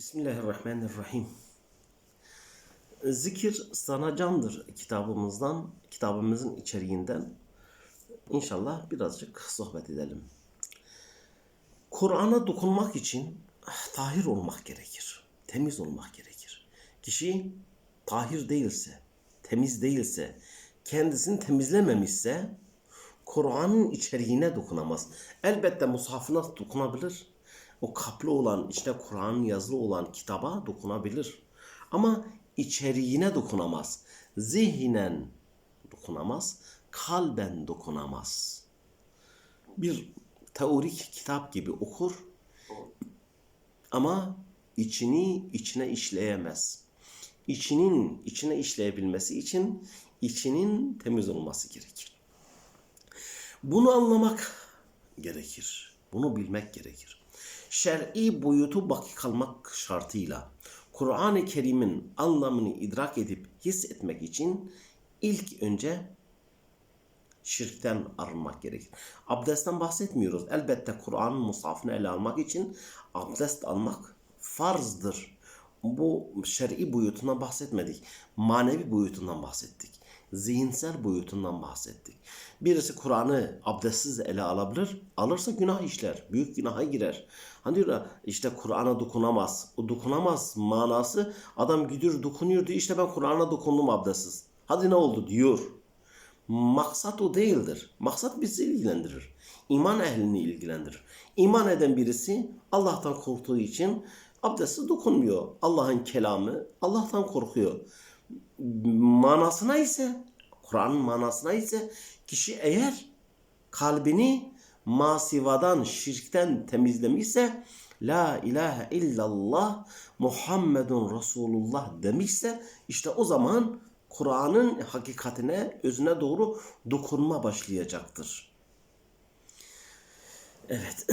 Bismillahirrahmanirrahim. Zikir sana candır kitabımızdan, kitabımızın içeriğinden inşallah birazcık sohbet edelim. Kur'an'a dokunmak için tahir olmak gerekir. Temiz olmak gerekir. Kişi tahir değilse, temiz değilse, kendisini temizlememişse Kur'an'ın içeriğine dokunamaz. Elbette mushafına dokunabilir. O kaplı olan, içinde Kur'an yazılı olan kitaba dokunabilir. Ama içeriğine dokunamaz. Zihnen dokunamaz. Kalben dokunamaz. Bir teorik kitap gibi okur ama içini içine işleyemez. İçinin içine işleyebilmesi için içinin temiz olması gerekir. Bunu anlamak gerekir. Bunu bilmek gerekir. Şer'i boyutu baki kalmak şartıyla Kur'an-ı Kerim'in anlamını idrak edip hissetmek için ilk önce şirkten arınmak gerekir. Abdestten bahsetmiyoruz. Elbette Kur'an'ın musafını ele almak için abdest almak farzdır. Bu şer'i boyutundan bahsetmedik. Manevi boyutundan bahsettik. Zihinsel boyutundan bahsettik. Birisi Kur'an'ı abdestsiz ele alabilir. Alırsa günah işler. Büyük günaha girer. Hani diyor işte Kur'an'a dokunamaz. O dokunamaz manası adam gidiyor dokunuyor diyor. İşte ben Kur'an'a dokundum abdestsiz. Hadi ne oldu diyor. Maksat o değildir. Maksat bizi ilgilendirir. İman ehlini ilgilendirir. İman eden birisi Allah'tan korktuğu için abdestsiz dokunmuyor. Allah'ın kelamı Allah'tan korkuyor. Manasına ise Kur'an'ın manasına ise kişi eğer kalbini masivadan, şirkten temizlemişse La ilahe illallah Muhammedun Resulullah demişse işte o zaman Kur'an'ın hakikatine, özüne doğru dokunma başlayacaktır. Evet.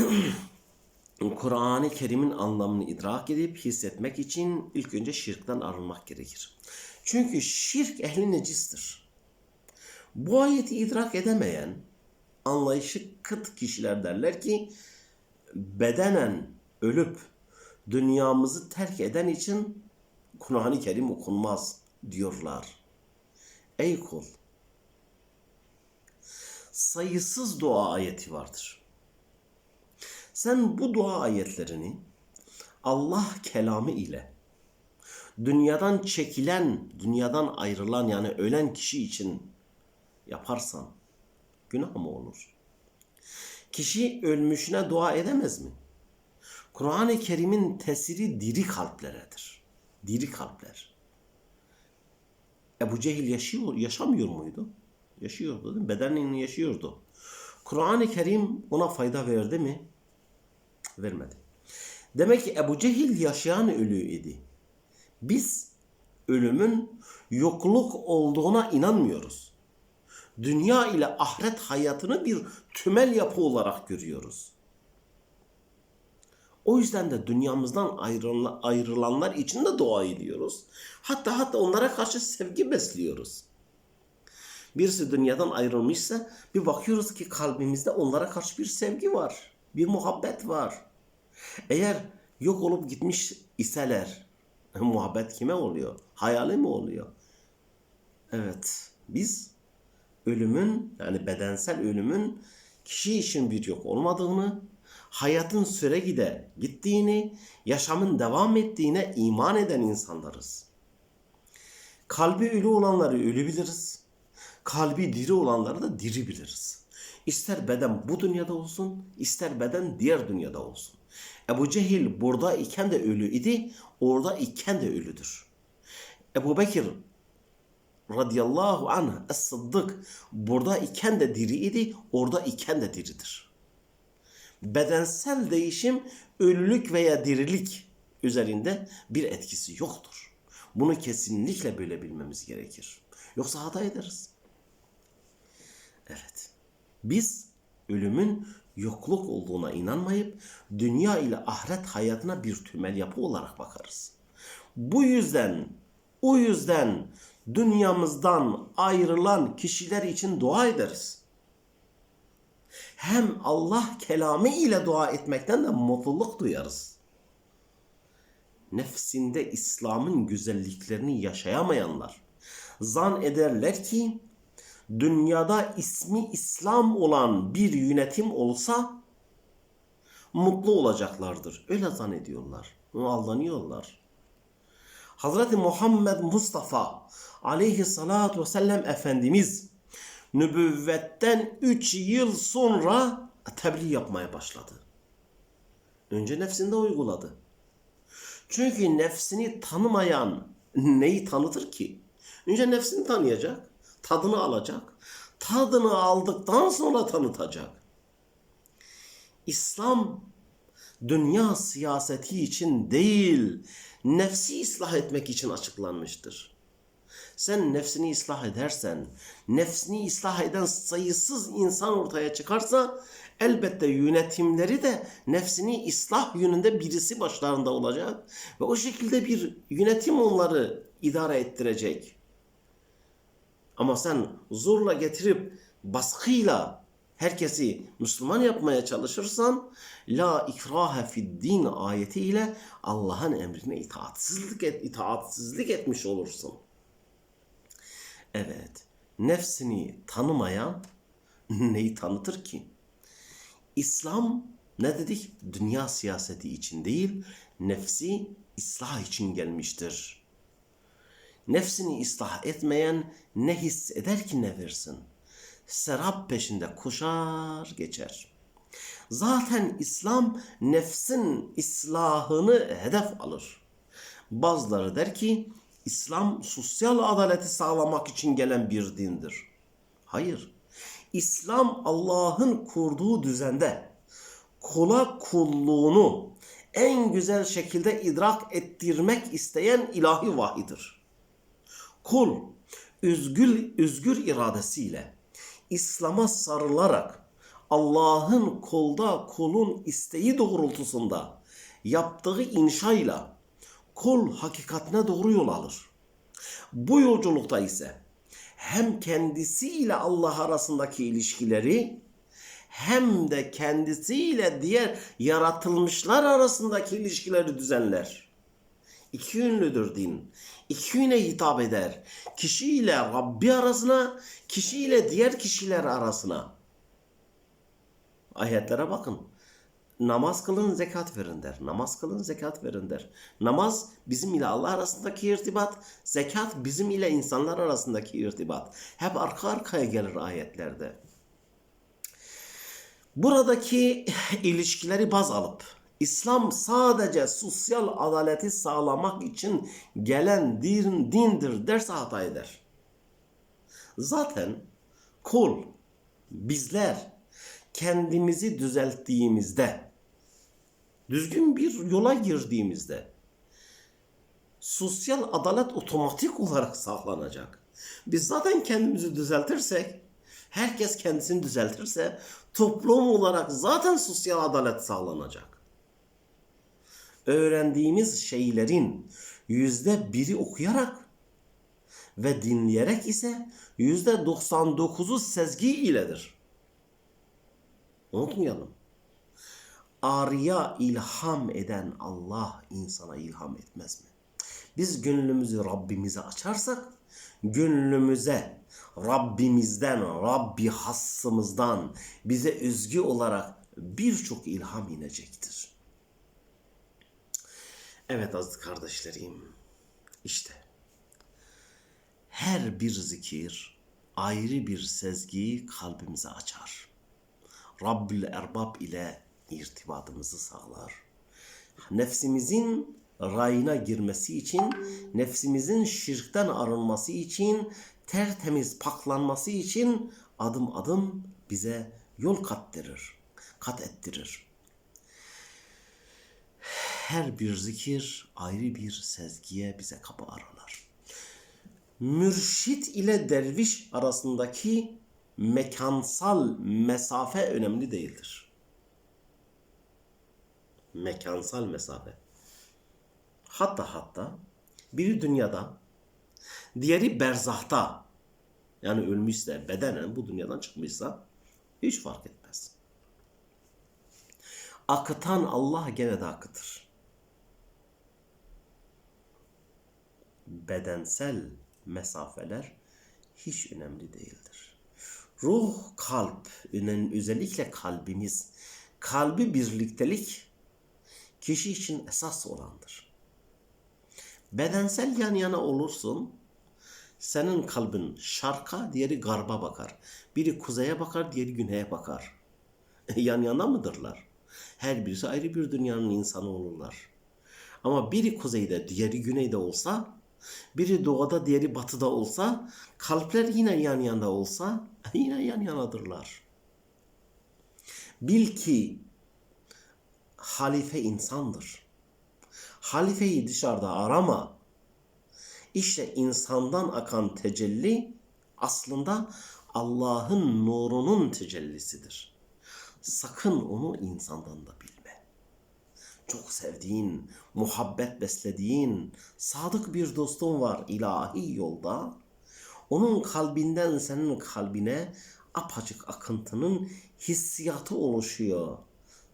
Kur'an-ı Kerim'in anlamını idrak edip hissetmek için ilk önce şirkten arınmak gerekir. Çünkü şirk ehli necistir. Bu ayeti idrak edemeyen, anlayışı kıt kişiler derler ki bedenen ölüp dünyamızı terk eden için Kur'an-ı Kerim okunmaz diyorlar. Ey kul! Sayısız dua ayeti vardır. Sen bu dua ayetlerini Allah kelamı ile dünyadan çekilen, dünyadan ayrılan yani ölen kişi için yaparsan günah mı olur? Kişi ölmüşüne dua edemez mi? Kur'an-ı Kerim'in tesiri diri kalpleredir. Diri kalpler. Ebu Cehil yaşıyor, yaşamıyor muydu? Yaşıyordu değil mi? Bedenini yaşıyordu. Kur'an-ı Kerim ona fayda verdi mi? Vermedi. Demek ki Ebu Cehil yaşayan ölüydü. Biz ölümün yokluk olduğuna inanmıyoruz. Dünya ile ahiret hayatını bir tümel yapı olarak görüyoruz. O yüzden de dünyamızdan ayrılanlar için de dua ediyoruz. Hatta hatta onlara karşı sevgi besliyoruz. Birisi dünyadan ayrılmışsa bir bakıyoruz ki kalbimizde onlara karşı bir sevgi var. Bir muhabbet var. Eğer yok olup gitmiş iseler muhabbet kime oluyor? Hayali mi oluyor? Evet. Biz ölümün yani bedensel ölümün kişi için bir yok olmadığını, hayatın süre gide gittiğini, yaşamın devam ettiğine iman eden insanlarız. Kalbi ölü olanları ölü biliriz. Kalbi diri olanları da diri biliriz. İster beden bu dünyada olsun, ister beden diğer dünyada olsun. Ebu Cehil burada iken de ölü idi, orada iken de ölüdür. Ebu Bekir radıyallahu anh es-sıddık burada iken de diri idi, orada iken de diridir. Bedensel değişim ölülük veya dirilik üzerinde bir etkisi yoktur. Bunu kesinlikle böyle bilmemiz gerekir. Yoksa hata ederiz. Evet. Biz ölümün yokluk olduğuna inanmayıp dünya ile ahiret hayatına bir tümel yapı olarak bakarız. Bu yüzden o yüzden dünyamızdan ayrılan kişiler için dua ederiz. Hem Allah kelamı ile dua etmekten de mutluluk duyarız. nefsinde İslam'ın güzelliklerini yaşayamayanlar zan ederler ki dünyada ismi İslam olan bir yönetim olsa mutlu olacaklardır. Öyle zannediyorlar. Aldanıyorlar. Hazreti Muhammed Mustafa aleyhissalatu vesselam Efendimiz nübüvvetten 3 yıl sonra tebliğ yapmaya başladı. Önce nefsinde uyguladı. Çünkü nefsini tanımayan neyi tanıtır ki? Önce nefsini tanıyacak, tadını alacak. Tadını aldıktan sonra tanıtacak. İslam dünya siyaseti için değil, nefsi ıslah etmek için açıklanmıştır. Sen nefsini ıslah edersen, nefsini ıslah eden sayısız insan ortaya çıkarsa elbette yönetimleri de nefsini ıslah yönünde birisi başlarında olacak ve o şekilde bir yönetim onları idare ettirecek. Ama sen zorla getirip baskıyla herkesi Müslüman yapmaya çalışırsan la ikrahe fid din ayetiyle Allah'ın emrine itaatsizlik et, itaatsizlik etmiş olursun. Evet, nefsini tanımayan neyi tanıtır ki? İslam ne dedik? Dünya siyaseti için değil, nefsi ıslah için gelmiştir. Nefsini ıslah etmeyen ne hisseder ki ne versin? Serap peşinde koşar geçer. Zaten İslam nefsin islahını hedef alır. Bazıları der ki İslam sosyal adaleti sağlamak için gelen bir dindir. Hayır. İslam Allah'ın kurduğu düzende kula kulluğunu en güzel şekilde idrak ettirmek isteyen ilahi vahidir. Kul üzgül, özgür iradesiyle İslam'a sarılarak Allah'ın kolda kulun isteği doğrultusunda yaptığı inşayla kul hakikatine doğru yol alır. Bu yolculukta ise hem kendisiyle Allah arasındaki ilişkileri hem de kendisiyle diğer yaratılmışlar arasındaki ilişkileri düzenler. İki yönlüdür din. İki yöne hitap eder. Kişiyle Rabbi arasına, kişiyle diğer kişiler arasına. Ayetlere bakın. Namaz kılın, zekat verin der. Namaz kılın, zekat verin der. Namaz bizim ile Allah arasındaki irtibat, zekat bizim ile insanlar arasındaki irtibat. Hep arka arkaya gelir ayetlerde. Buradaki ilişkileri baz alıp İslam sadece sosyal adaleti sağlamak için gelen din, dindir derse hata eder. Zaten kul, bizler kendimizi düzelttiğimizde, düzgün bir yola girdiğimizde sosyal adalet otomatik olarak sağlanacak. Biz zaten kendimizi düzeltirsek, herkes kendisini düzeltirse toplum olarak zaten sosyal adalet sağlanacak. Öğrendiğimiz şeylerin yüzde biri okuyarak ve dinleyerek ise yüzde 99'u sezgi iledir. Unutmayalım. Arya ilham eden Allah insana ilham etmez mi? Biz gönlümüzü Rabbimize açarsak gönlümüze Rabbimizden, Rabbi hassımızdan bize özgü olarak birçok ilham inecektir. Evet aziz kardeşlerim, işte her bir zikir ayrı bir sezgiyi kalbimize açar. Rabbül Erbab ile irtibatımızı sağlar. Nefsimizin rayına girmesi için, nefsimizin şirkten arınması için, tertemiz paklanması için adım adım bize yol kattirir, kat ettirir. Her bir zikir ayrı bir sezgiye bize kapı aralar. Mürşit ile derviş arasındaki mekansal mesafe önemli değildir. Mekansal mesafe. Hatta hatta biri dünyada, diğeri berzahta yani ölmüşse bedenen bu dünyadan çıkmışsa hiç fark etmez. Akıtan Allah gene de akıtır. Bedensel mesafeler hiç önemli değildir. Ruh, kalp, özellikle kalbimiz, kalbi birliktelik kişi için esas olandır. Bedensel yan yana olursun, senin kalbin şarka, diğeri garba bakar. Biri kuzeye bakar, diğeri güneye bakar. yan yana mıdırlar? Her birisi ayrı bir dünyanın insanı olurlar. Ama biri kuzeyde, diğeri güneyde olsa, biri doğuda, diğeri batıda olsa, kalpler yine yan yana olsa, yine yan yanadırlar. Bil ki halife insandır. Halifeyi dışarıda arama. İşte insandan akan tecelli aslında Allah'ın nurunun tecellisidir. Sakın onu insandan da bilme. Çok sevdiğin, muhabbet beslediğin, sadık bir dostun var ilahi yolda. Onun kalbinden senin kalbine apaçık akıntının hissiyatı oluşuyor.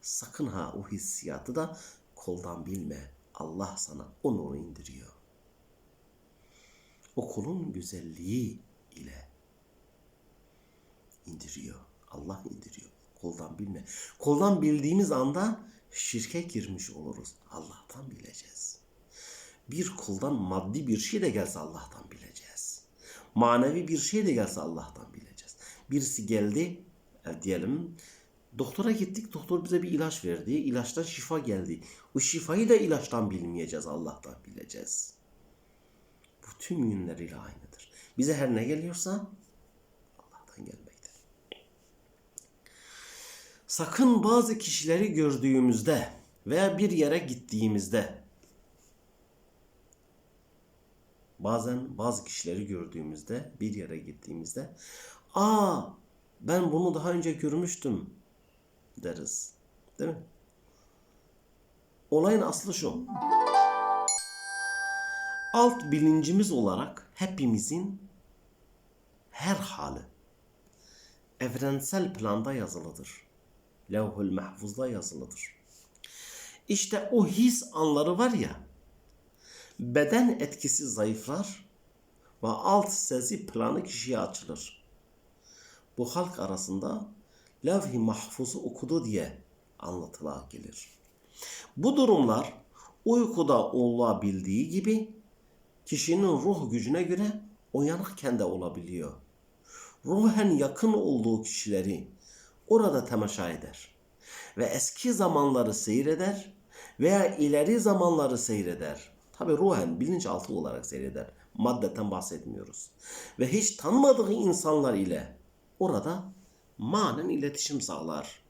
Sakın ha o hissiyatı da koldan bilme. Allah sana o nuru indiriyor. O kulun güzelliği ile indiriyor. Allah indiriyor. Koldan bilme. Koldan bildiğimiz anda şirke girmiş oluruz. Allah'tan bileceğiz. Bir kuldan maddi bir şey de gelse Allah'tan bileceğiz. Manevi bir şey de gelse Allah'tan bileceğiz. Birisi geldi e, diyelim doktora gittik doktor bize bir ilaç verdi. İlaçtan şifa geldi. O şifayı da ilaçtan bilmeyeceğiz Allah'tan bileceğiz. Bu tüm yönleriyle aynıdır. Bize her ne geliyorsa Allah'tan gelmekte. Sakın bazı kişileri gördüğümüzde veya bir yere gittiğimizde bazen bazı kişileri gördüğümüzde bir yere gittiğimizde aa ben bunu daha önce görmüştüm deriz. Değil mi? Olayın aslı şu. Alt bilincimiz olarak hepimizin her hali evrensel planda yazılıdır. Levhul mahfuzda yazılıdır. İşte o his anları var ya, beden etkisi zayıflar ve alt sezi planı kişiye açılır. Bu halk arasında levh-i mahfuzu okudu diye anlatıla gelir. Bu durumlar uykuda olabildiği gibi kişinin ruh gücüne göre uyanıkken de olabiliyor. Ruhen yakın olduğu kişileri orada temaşa eder ve eski zamanları seyreder veya ileri zamanları seyreder. Tabi ruhen bilinçaltı olarak seyreder. Maddeten bahsetmiyoruz. Ve hiç tanımadığı insanlar ile orada manen iletişim sağlar.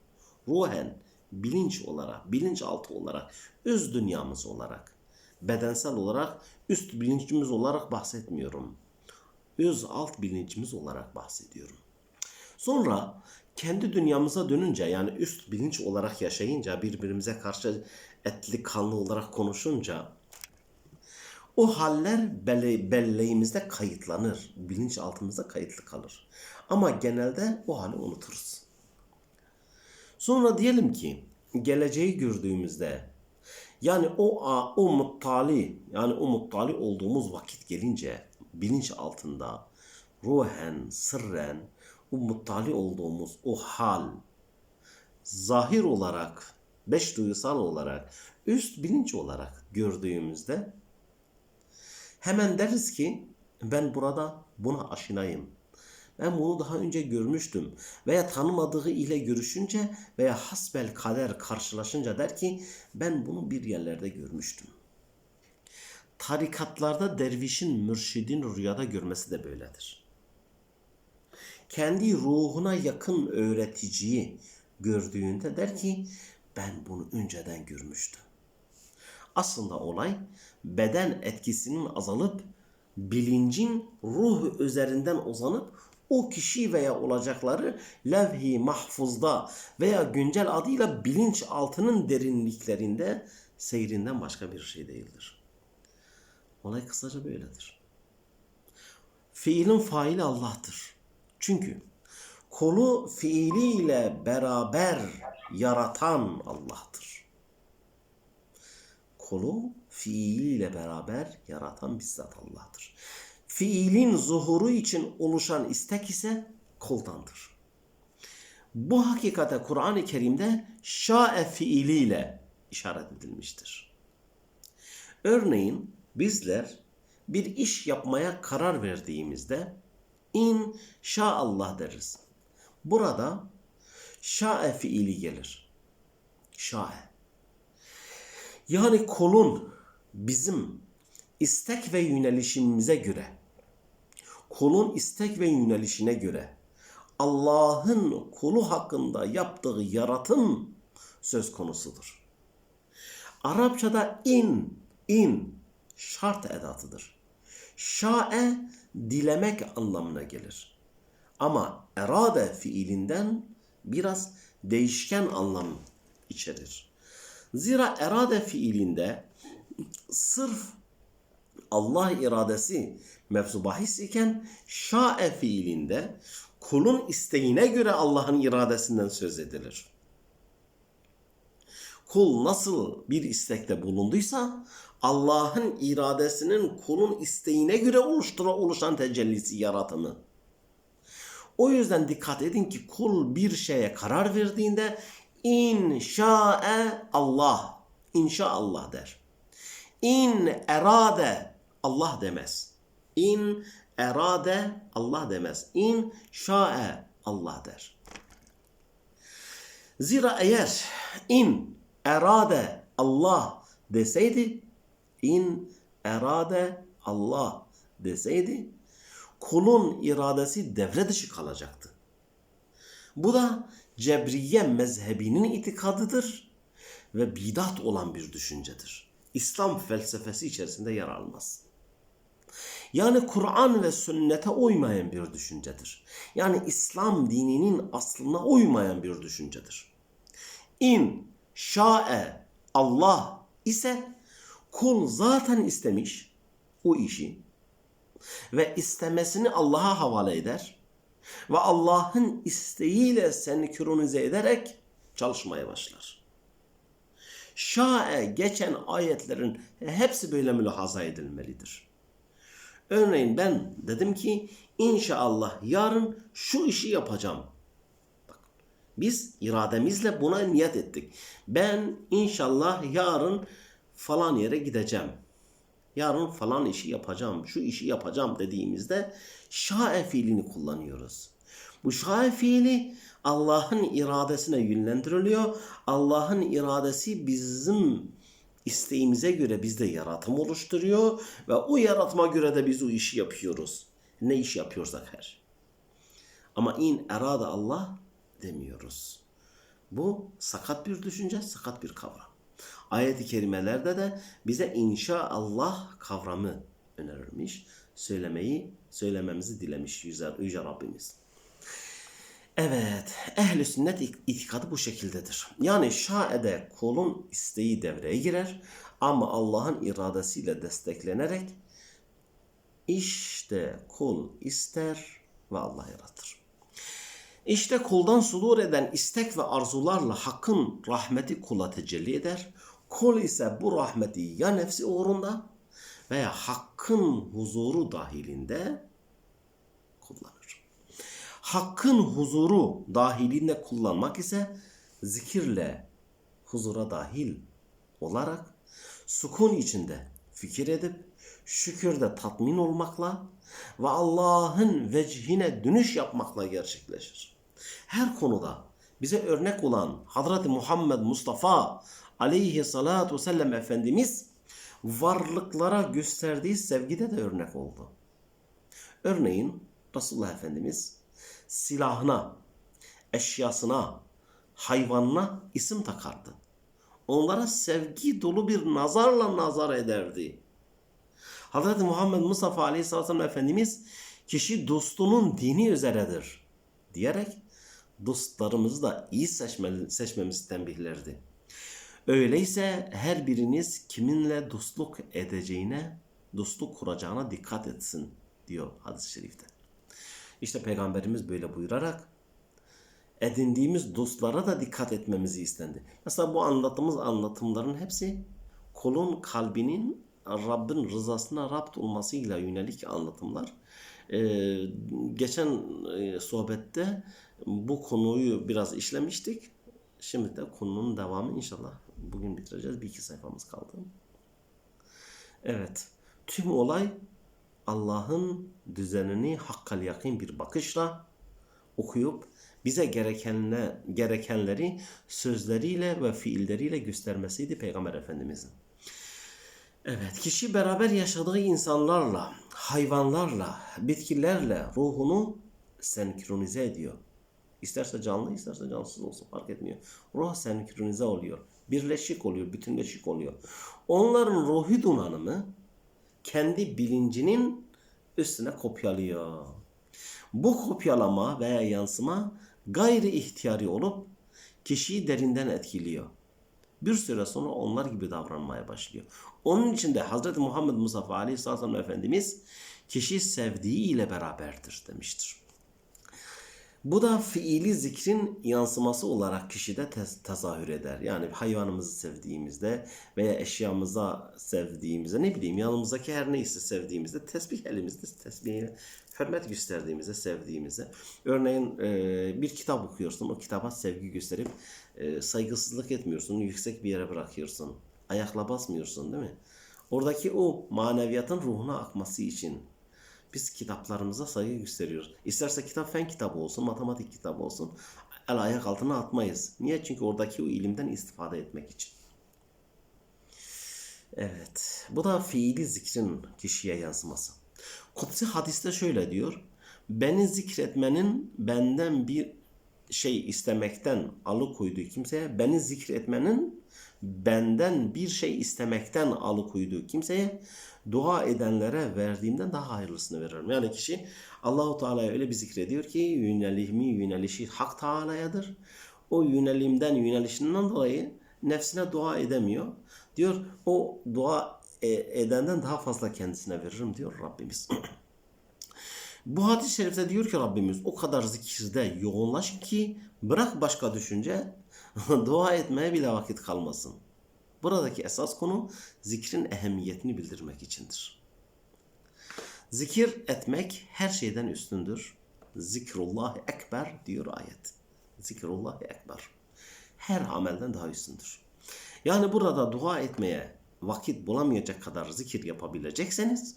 Ruhen, bilinç olarak, bilinçaltı olarak, öz dünyamız olarak, bedensel olarak, üst bilincimiz olarak bahsetmiyorum. Öz alt bilincimiz olarak bahsediyorum. Sonra kendi dünyamıza dönünce yani üst bilinç olarak yaşayınca birbirimize karşı etli kanlı olarak konuşunca o haller belle, belleğimizde kayıtlanır. Bilinçaltımızda kayıtlı kalır. Ama genelde o hali unuturuz. Sonra diyelim ki geleceği gördüğümüzde yani o o muttali yani o muttali olduğumuz vakit gelince bilinç altında ruhen, sırren o muttali olduğumuz o hal zahir olarak, beş duyusal olarak, üst bilinç olarak gördüğümüzde hemen deriz ki ben burada buna aşinayım. Ben bunu daha önce görmüştüm veya tanımadığı ile görüşünce veya hasbel kader karşılaşınca der ki ben bunu bir yerlerde görmüştüm. Tarikatlarda dervişin mürşidin rüyada görmesi de böyledir. Kendi ruhuna yakın öğreticiyi gördüğünde der ki ben bunu önceden görmüştüm. Aslında olay beden etkisinin azalıp bilincin ruh üzerinden uzanıp o kişi veya olacakları levh-i mahfuzda veya güncel adıyla bilinç altının derinliklerinde seyrinden başka bir şey değildir. Olay kısaca böyledir. Fiilin faili Allah'tır. Çünkü kolu fiiliyle beraber yaratan Allah'tır. kolu fiiliyle beraber yaratan bizzat Allah'tır. Fiilin zuhuru için oluşan istek ise koldandır. Bu hakikate Kur'an-ı Kerim'de şa'e fiiliyle işaret edilmiştir. Örneğin bizler bir iş yapmaya karar verdiğimizde inşaallah deriz. Burada şa'e fiili gelir. Şa'e. Yani kolun bizim istek ve yönelişimize göre, kolun istek ve yönelişine göre Allah'ın kulu hakkında yaptığı yaratım söz konusudur. Arapçada in, in şart edatıdır. Şa'e dilemek anlamına gelir. Ama erade fiilinden biraz değişken anlam içerir. Zira erade fiilinde sırf Allah iradesi mevzu bahis iken şa'e fiilinde kulun isteğine göre Allah'ın iradesinden söz edilir. Kul nasıl bir istekte bulunduysa Allah'ın iradesinin kulun isteğine göre oluştura oluşan tecellisi yaratımı. O yüzden dikkat edin ki kul bir şeye karar verdiğinde inşa'e Allah, inşaallah der. İn erade Allah demez. İn erade Allah demez. İn şa'e Allah der. Zira eğer in erade Allah deseydi in erade Allah deseydi kulun iradesi devre dışı kalacaktı. Bu da Cebriye mezhebinin itikadıdır ve bidat olan bir düşüncedir. İslam felsefesi içerisinde yer almaz. Yani Kur'an ve sünnete uymayan bir düşüncedir. Yani İslam dininin aslına uymayan bir düşüncedir. İn şa'e Allah ise kul zaten istemiş o işi ve istemesini Allah'a havale eder ve Allah'ın isteğiyle senkronize ederek çalışmaya başlar. Şa'e geçen ayetlerin hepsi böyle mülahaza edilmelidir. Örneğin ben dedim ki inşallah yarın şu işi yapacağım. Bak, biz irademizle buna niyet ettik. Ben inşallah yarın falan yere gideceğim. Yarın falan işi yapacağım, şu işi yapacağım dediğimizde şae fiilini kullanıyoruz. Bu şae fiili Allah'ın iradesine yönlendiriliyor. Allah'ın iradesi bizim isteğimize göre bizde yaratım oluşturuyor ve o yaratıma göre de biz o işi yapıyoruz. Ne iş yapıyorsak her. Ama in erada Allah demiyoruz. Bu sakat bir düşünce, sakat bir kavram. Ayet-i kerimelerde de bize inşaallah kavramı önerilmiş. Söylemeyi, söylememizi dilemiş Yüce, Yüce Rabbimiz. Evet, ehli sünnet itikadı bu şekildedir. Yani şaede kulun isteği devreye girer ama Allah'ın iradesiyle desteklenerek işte kul ister ve Allah yaratır. İşte kuldan sudur eden istek ve arzularla hakkın rahmeti kula tecelli eder. Kul ise bu rahmeti ya nefsi uğrunda veya hakkın huzuru dahilinde kullanır. Hakkın huzuru dahilinde kullanmak ise zikirle huzura dahil olarak sukun içinde fikir edip şükürde tatmin olmakla ve Allah'ın vecihine dönüş yapmakla gerçekleşir. Her konuda bize örnek olan Hazreti Muhammed Mustafa aleyhissalatu vesselam Efendimiz varlıklara gösterdiği sevgide de örnek oldu. Örneğin Resulullah Efendimiz silahına, eşyasına, hayvanına isim takardı. Onlara sevgi dolu bir nazarla nazar ederdi. Hz. Muhammed Mustafa Aleyhisselam Efendimiz kişi dostunun dini üzeredir diyerek dostlarımızı da iyi seçmeli, seçmemizi tembihlerdi. Öyleyse her biriniz kiminle dostluk edeceğine, dostluk kuracağına dikkat etsin diyor hadis-i şerifte. İşte Peygamberimiz böyle buyurarak edindiğimiz dostlara da dikkat etmemizi istendi. Mesela bu anlattığımız anlatımların hepsi kulun kalbinin Rabbin rızasına rapt olmasıyla yönelik anlatımlar. Ee, geçen e, sohbette bu konuyu biraz işlemiştik. Şimdi de konunun devamı inşallah. Bugün bitireceğiz. Bir iki sayfamız kaldı. Evet. Tüm olay Allah'ın düzenini hakkal yakın bir bakışla okuyup bize gerekenle, gerekenleri sözleriyle ve fiilleriyle göstermesiydi Peygamber Efendimizin. Evet, kişi beraber yaşadığı insanlarla, hayvanlarla, bitkilerle ruhunu senkronize ediyor. İsterse canlı, isterse cansız olsun fark etmiyor. Ruh senkronize oluyor. Birleşik oluyor, bütünleşik oluyor. Onların ruhi donanımı kendi bilincinin üstüne kopyalıyor. Bu kopyalama veya yansıma gayri ihtiyari olup kişiyi derinden etkiliyor. Bir süre sonra onlar gibi davranmaya başlıyor. Onun için de Hz. Muhammed Mustafa Aleyhisselam Efendimiz kişi sevdiği ile beraberdir demiştir. Bu da fiili zikrin yansıması olarak kişide te- tezahür eder. Yani hayvanımızı sevdiğimizde veya eşyamıza sevdiğimizde ne bileyim yanımızdaki her neyse sevdiğimizde tesbih elimizde tesbihe hürmet gösterdiğimizde sevdiğimizde. Örneğin e, bir kitap okuyorsun o kitaba sevgi gösterip e, saygısızlık etmiyorsun yüksek bir yere bırakıyorsun. Ayakla basmıyorsun değil mi? Oradaki o maneviyatın ruhuna akması için biz kitaplarımıza saygı gösteriyoruz. İsterse kitap fen kitabı olsun, matematik kitabı olsun. El ayak altına atmayız. Niye? Çünkü oradaki o ilimden istifade etmek için. Evet. Bu da fiili zikrin kişiye yansıması. Kutsi hadiste şöyle diyor. Beni zikretmenin benden bir şey istemekten alıkoyduğu kimseye, beni zikretmenin benden bir şey istemekten alıkoyduğu kimseye dua edenlere verdiğimden daha hayırlısını veririm. Yani kişi Allahu Teala'ya öyle bir zikrediyor ki yönelimi yönelişi Hak Teala'yadır. O yönelimden yönelişinden dolayı nefsine dua edemiyor. Diyor o dua e- edenden daha fazla kendisine veririm diyor Rabbimiz. Bu hadis-i şerifte diyor ki Rabbimiz o kadar zikirde yoğunlaş ki bırak başka düşünce dua etmeye bile vakit kalmasın. Buradaki esas konu zikrin ehemmiyetini bildirmek içindir. Zikir etmek her şeyden üstündür. Zikrullah ekber diyor ayet. Zikrullah ekber. Her amelden daha üstündür. Yani burada dua etmeye vakit bulamayacak kadar zikir yapabilecekseniz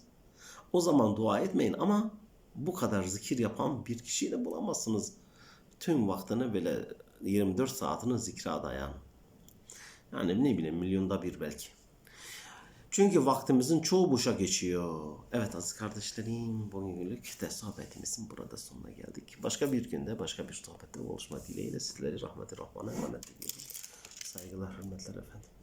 o zaman dua etmeyin ama bu kadar zikir yapan bir kişiyi de bulamazsınız. Tüm vaktini böyle 24 saatini zikre adayan. Yani ne bileyim milyonda bir belki. Çünkü vaktimizin çoğu boşa geçiyor. Evet aziz kardeşlerim bugünlük de sohbetimizin burada sonuna geldik. Başka bir günde başka bir sohbette buluşma dileğiyle sizleri rahmeti rahmana emanet ediyorum. Saygılar hürmetler efendim.